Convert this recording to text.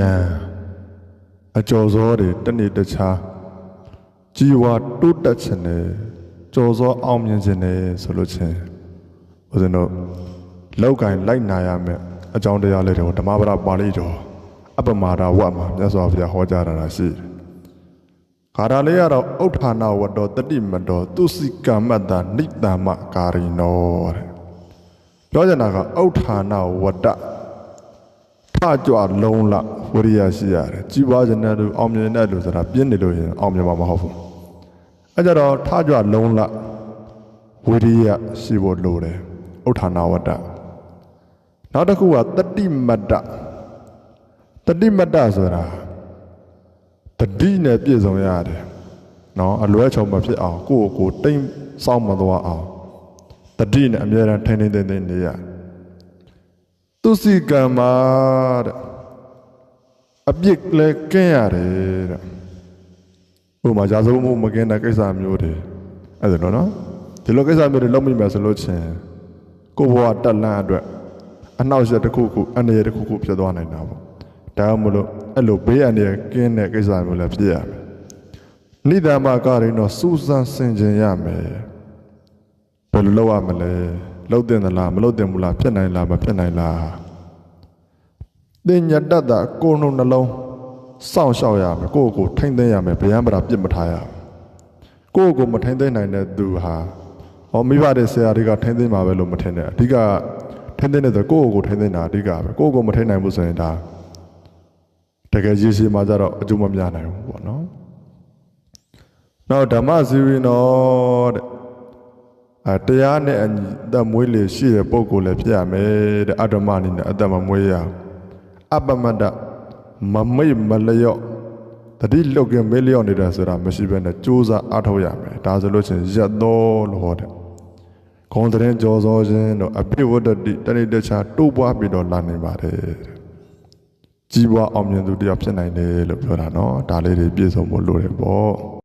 ယံအကျော်စောတွေတနေ့တခြားကြီးဝါတိုးတက်ခြင်းနဲ့ကျော်စောအောင်မြင်ခြင်းနဲ့ဆိုလို့ချင်းဦးဇင်းတို့လောက်ကင်လိုက်နာရမယ်အကြောင်းတရားလေးတွေကိုဓမ္မပဒပါဠိတော်အပမဒဝတ်မှာမြတ်စွာဘုရားဟောကြားတာရှိတယ်ခါရလေးကတော့ဥဋ္ဌာဏဝတ္တောတတိမတောသူစိကမ္မတ္တနိတ္တမကာရိနောတဲ့ပြောချင်တာကဥဋ္ဌာဏဝတ္တ ထကြွလုံးလဝရိယရှိရတယ်ကြီးပွားခြင်းနဲ့လူအောင်မြင်တဲ့လူဆိုတာပြင်းနေလို့ရင်အောင်မြင်မှာမဟုတ်ဘူးအဲကြတော့ထကြွလုံးလဝရိယရှိဖို့လိုတယ်ဥဋ္ဌာဏဝတ္တနောက်တစ်ခုကတတိမတ္တတတိမတ္တဆိုတာတတိနဲ့ပြည့်စုံရတယ်နော်အလွဲချုံမဖြစ်အောင်ကိုယ့်ကိုယ်ကိုတိမ်စောင်းမသွားအောင်တတိနဲ့အမြဲတမ်းထိန်းထိန်းသိမ်းသိမ်းနေရတယ် သူစီကံမာတဲ့အပြစ်လဲကင်းရတယ်တဲ့ဥပမာရာဇဝမှုမကင်းတဲ့ကိစ္စမျိုးတွေအဲ့ဒါလို့နော်ဒီလိုကိစ္စမျိုးတွေလုပ်မိမယ်ဆိုလို့ချင်းကိုယ့်ဘဝတက်လန့်အတွက်အနှောက်အယှက်တစ်ခုခုအန္တရာယ်တစ်ခုခုဖြစ်သွားနိုင်တာပေါ့ဒါကြောင့်မလို့အဲ့လိုဘေးအန္တရာယ်ကင်းတဲ့ကိစ္စမျိုးလည်းဖြစ်ရမယ်နိဒာမကရင်တော့စူးစမ်းဆင်ခြင်ရမယ်ဘယ်လိုလုပ်ရမလဲလုပ်တင်သလားမလုပ်တင်ဘူးလားဖြစ်နိုင်လားမဖြစ်နိုင်လား တင်ညတတ်တာကိုယ်နှုတ်နှလုံးစောင့်ရှောက်ရမယ်ကိုယ့်ကိုယ်ထိမ့်သိမ်းရမယ်ဗျံပရာပြစ်မထားရဘူးကိုယ့်ကိုယ်မထိမ့်သိမ်းနိုင်တဲ့သူဟာဟောမိဘတဲ့ဆရာတွေကထိမ့်သိမ်းမှာပဲလို့မထင်နဲ့အဓိကထိမ့်သိမ်းတဲ့ဆိုကိုယ့်ကိုယ်ကိုထိမ့်သိမ်းတာအဓိကပဲကိုယ့်ကိုယ်ကိုမထိမ့်နိုင်ဘူးဆိုရင်ဒါတကယ်ရည်ရှိမှကြတော့အကျိုးမများနိုင်ဘူးပေါ့နော်နောက်ဓမ္မစီရင်တော်တဲ့အတရားနဲ့အညီအသက်မွေးလေရှိတဲ့ပုံကိုယ်လည်းဖြစ်ရမယ်တဲ့အတ္တမအနေနဲ့အသက်မမွေးရအောင် အပမတ္တမမိတ်မလျော့တတိလုတ်ကမေးလျော့နေတာဆိုတာမရှိဘဲနဲ့ကြိုးစားအားထုတ်ရမယ်ဒါဆိုလို့ချင်းရက်တော်လို့ဟောတယ်ခေါင်းတဲ့ကြောစောခြင်းတော့အပိဝတ္တတိတဏိတခြားတိုးပွားပြီးတော့လာနိုင်ပါတယ်တဲ့ကြီးပွားအောင်မြင်သူတယောက်ဖြစ်နိုင်တယ်လို့ပြောတာเนาะဒါလေးတွေပြည့်စုံဖို့လိုတယ်ပေါ့